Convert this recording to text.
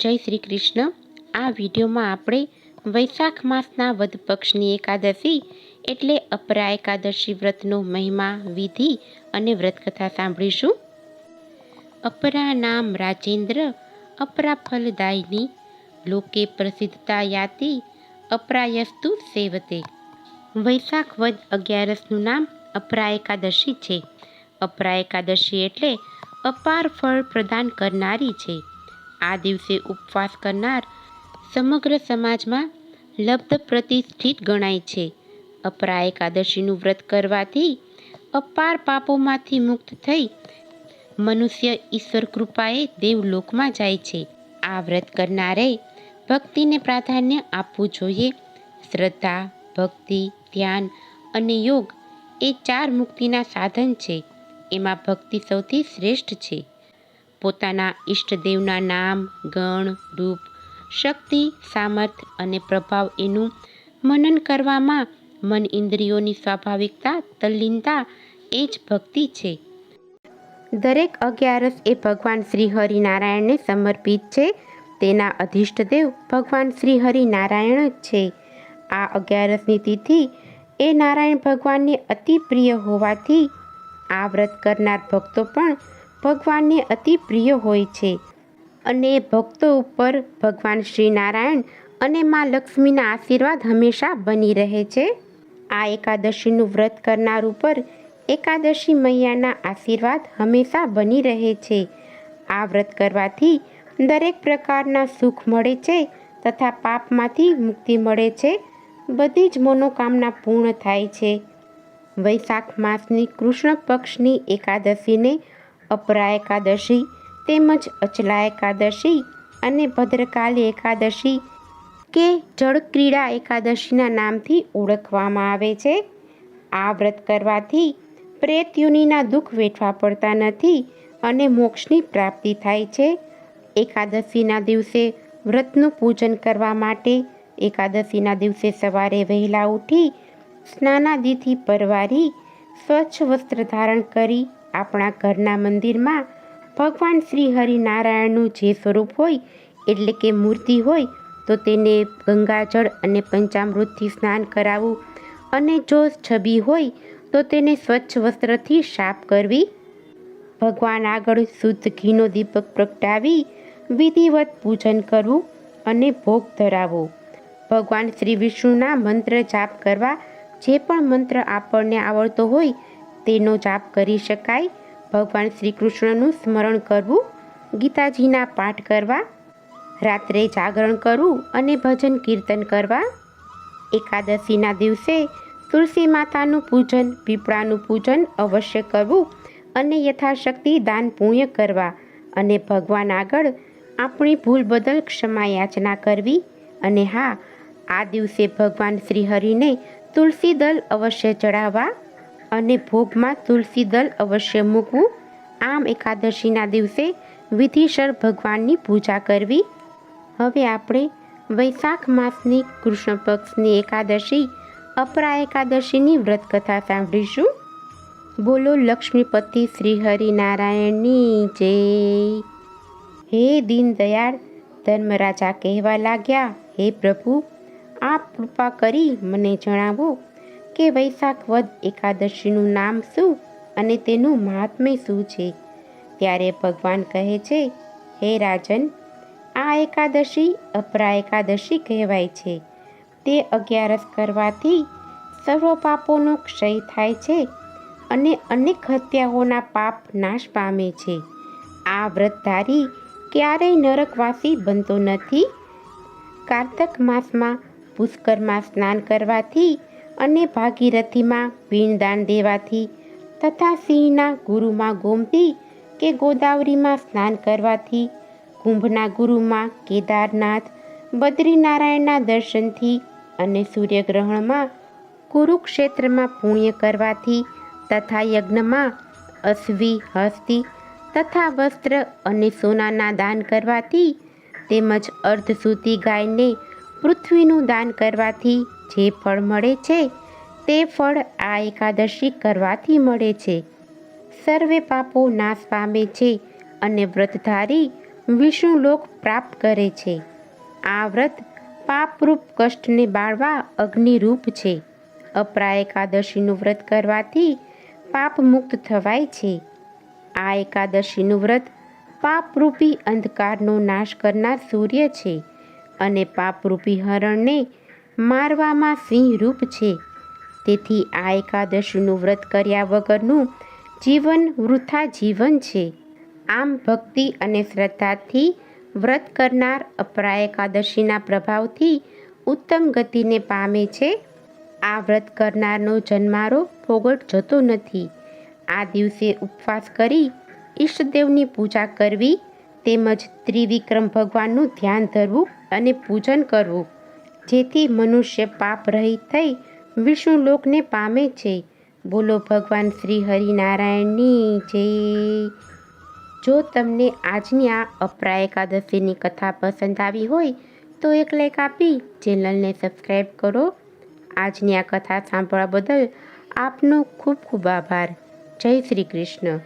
જય શ્રી કૃષ્ણ. આ વિડીયોમાં આપણે વૈશાખ માસના વધ પક્ષની એકાદશી એટલે અપરા એકાદશી વ્રતનો મહિમા, વિધિ અને વ્રતકથા સાંભળીશું. અપરા નામ રાજેન્દ્ર, અપરા ફલદાયની લોકે પ્રસિદ્ધતા યાતિ, અપરાયસ્તુ સેવતે. વૈશાખ વદ અગિયારસનું નામ અપરા એકાદશી છે. અપરા એકાદશી એટલે અપાર ફળ પ્રદાન કરનારી છે. આ દિવસે ઉપવાસ કરનાર સમગ્ર સમાજમાં લબ્ધ પ્રતિષ્ઠિત ગણાય છે. અપરા એકાદશીનું વ્રત કરવાથી અપાર પાપોમાંથી મુક્ત થઈ મનુષ્ય ઈશ્વર કૃપાએ દેવલોકમાં જાય છે. આ વ્રત કરનારે ભક્તિને પ્રાધાન્ય આપવું જોઈએ. શ્રદ્ધા, ભક્તિ, ધ્યાન અને યોગ એ ચાર મુક્તિના સાધન છે. એમાં ભક્તિ સૌથી શ્રેષ્ઠ છે. પોતાના ઈષ્ટદેવના નામ, ગણ, રૂપ, શક્તિ, સામર્થ અને પ્રભાવ એનું મનન કરવામાં મન ઇન્દ્રિયોની સ્વાભાવિકતા, તલ્લીનતા એ જ ભક્તિ છે. દરેક અગિયારસ એ ભગવાન શ્રી હરિનારાયણને સમર્પિત છે. તેના અધિષ્ટદેવ ભગવાન શ્રી હરિનારાયણ જ છે. આ અગિયારસની તિથિ એ નારાયણ ભગવાનને અતિ પ્રિય હોવાથી આ વ્રત કરનાર ભક્તો પણ ભગવાનને અતિ પ્રિય હોય છે અને ભક્તો ઉપર ભગવાન શ્રી નારાયણ અને મા લક્ષ્મીના આશીર્વાદ હંમેશા બની રહે છે. આ એકાદશીનું વ્રત કરનાર ઉપર એકાદશી મૈયાના આશીર્વાદ હંમેશા બની રહે છે. આ વ્રત કરવાથી દરેક પ્રકારના સુખ મળે છે તથા પાપમાંથી મુક્તિ મળે છે. બધી જ મનોકામના પૂર્ણ થાય છે. વૈશાખ માસની કૃષ્ણ પક્ષની એકાદશીને અપરા એકાદશી તેમજ અચલા એકાદશી અને ભદ્રકાલી એકાદશી કે જળક્રીડા એકાદશીના નામથી ઓળખવામાં આવે છે. આ વ્રત કરવાથી પ્રેત યુનિના દુઃખ વેઠવા પડતા નથી અને મોક્ષની પ્રાપ્તિ થાય છે. એકાદશીના દિવસે વ્રતનું પૂજન કરવા માટે એકાદશીના દિવસે સવારે વહેલા ઉઠી સ્નાનાદિથી પરવારી સ્વચ્છ વસ્ત્ર ધારણ કરી આપણા ઘરના મંદિરમાં ભગવાન શ્રી હરિનારાયણનું જે સ્વરૂપ હોય, એટલે કે મૂર્તિ હોય, તો તેને ગંગાજળ અને પંચામૃતથી સ્નાન કરાવવું અને જો છબી હોય, તો તેને સ્વચ્છ વસ્ત્રથી સાફ કરવી. ભગવાન આગળ શુદ્ધ ઘીનો દીપક પ્રગટાવી વિધિવત પૂજન કરવું અને ભોગ ધરાવવો. ભગવાન શ્રી વિષ્ણુના મંત્ર જાપ કરવા જે પણ મંત્ર આપણને આવડતો હોય તેનો જાપ કરી શકાય. ભગવાન શ્રી કૃષ્ણનું સ્મરણ કરવું, ગીતાજીના પાઠ કરવા, રાત્રે જાગરણ કરવું અને ભજન કીર્તન કરવા. એકાદશીના દિવસે તુલસી માતાનું પૂજન, પીપળાનું પૂજન અવશ્ય કરવું અને યથાશક્તિ દાન પુણ્ય કરવા અને ભગવાન આગળ આપણી ભૂલ બદલ ક્ષમા યાચના કરવી અને હા, આ દિવસે ભગવાન શ્રી હરિને તુલસી દલ અવશ્ય ચડાવવા અને ભોગમાં તુલસી દલ અવશ્ય મૂકવું. આમ એકાદશીના દિવસે વિધિસર ભગવાનની પૂજા કરવી. હવે આપણે વૈશાખ માસની કૃષ્ણ પક્ષની એકાદશી, અપરા એકાદશીની વ્રતકથા સાંભળીશું. બોલો લક્ષ્મીપતિ શ્રી હરિનારાયણની જય. હે દીનદયાળ, ધર્મરાજા કહેવા લાગ્યા, હે પ્રભુ, આપ કૃપા કરી મને જણાવો. કે વૈશાખ વદ એકાદશીનું નામ શું અને તેનું મહાત્મ્ય શું છે? ત્યારે ભગવાન કહે છે, હે રાજન, આ એકાદશી અપરા એકાદશી કહેવાય છે. તે અગિયારસ કરવાથી સર્વ પાપોનો ક્ષય થાય છે અને અનેક હત્યાઓના પાપ નાશ પામે છે. આ વ્રતધારી ક્યારેય નરકવાસી બનતો નથી. કાર્તક માસમાં પુષ્કરમાં સ્નાન કરવાથી અને ભાગીરથીમાં વીણદાન દેવાથી તથા સિંહના ગુરુમાં ગોમતી કે ગોદાવરીમાં સ્નાન કરવાથી કુંભના ગુરુમાં કેદારનાથ, બદ્રીનારાયણના દર્શનથી અને સૂર્યગ્રહણમાં કુરુક્ષેત્રમાં પુણ્ય કરવાથી તથા યજ્ઞમાં અશ્વી, હસ્તી તથા વસ્ત્ર અને સોનાના દાન કરવાથી તેમજ અર્ધસૂતી ગાયને પૃથ્વીનું દાન કરવાથી જે ફળ મળે છે, તે ફળ આ એકાદશી કરવાથી મળે છે. સર્વે પાપો નાશ પામે છે અને વ્રતધારી વિષ્ણુલોક પ્રાપ્ત કરે છે. આ વ્રત પાપરૂપ કષ્ટને બાળવા અગ્નિરૂપ છે. અપરા એકાદશીનું વ્રત કરવાથી પાપ મુક્ત થવાય છે. આ એકાદશીનું વ્રત પાપરૂપી અંધકારનો નાશ કરનાર સૂર્ય છે અને પાપરૂપી હરણને મારવામાં સિંહરૂપ છે. તેથી આ એકાદશીનું વ્રત કર્યા વગરનું જીવન વૃથા જીવન છે. આમ ભક્તિ અને શ્રદ્ધાથી વ્રત કરનાર અપરા એકાદશીના પ્રભાવથી ઉત્તમ ગતિને પામે છે. આ વ્રત કરનારનો જન્મારો ફોગટ જતો નથી. આ દિવસે ઉપવાસ કરી ઈષ્ટદેવની પૂજા કરવી તેમજ ત્રિવિક્રમ ભગવાનનું ધ્યાન ધરવું અને પૂજન કરવું. જેથી મનુષ્ય પાપ રહિત થઈ વિષ્ણુલોકને પામે છે. બોલો ભગવાન શ્રી હરિનારાયણની જય. જો તમને આજની આ અપરા એકાદશીની કથા પસંદ આવી હોય, તો એક લાઈક આપી, ચેનલને સબસ્ક્રાઈબ કરો. આજની આ કથા સાંભળવા બદલ આપનો ખૂબ ખૂબ આભાર. જય શ્રી કૃષ્ણ.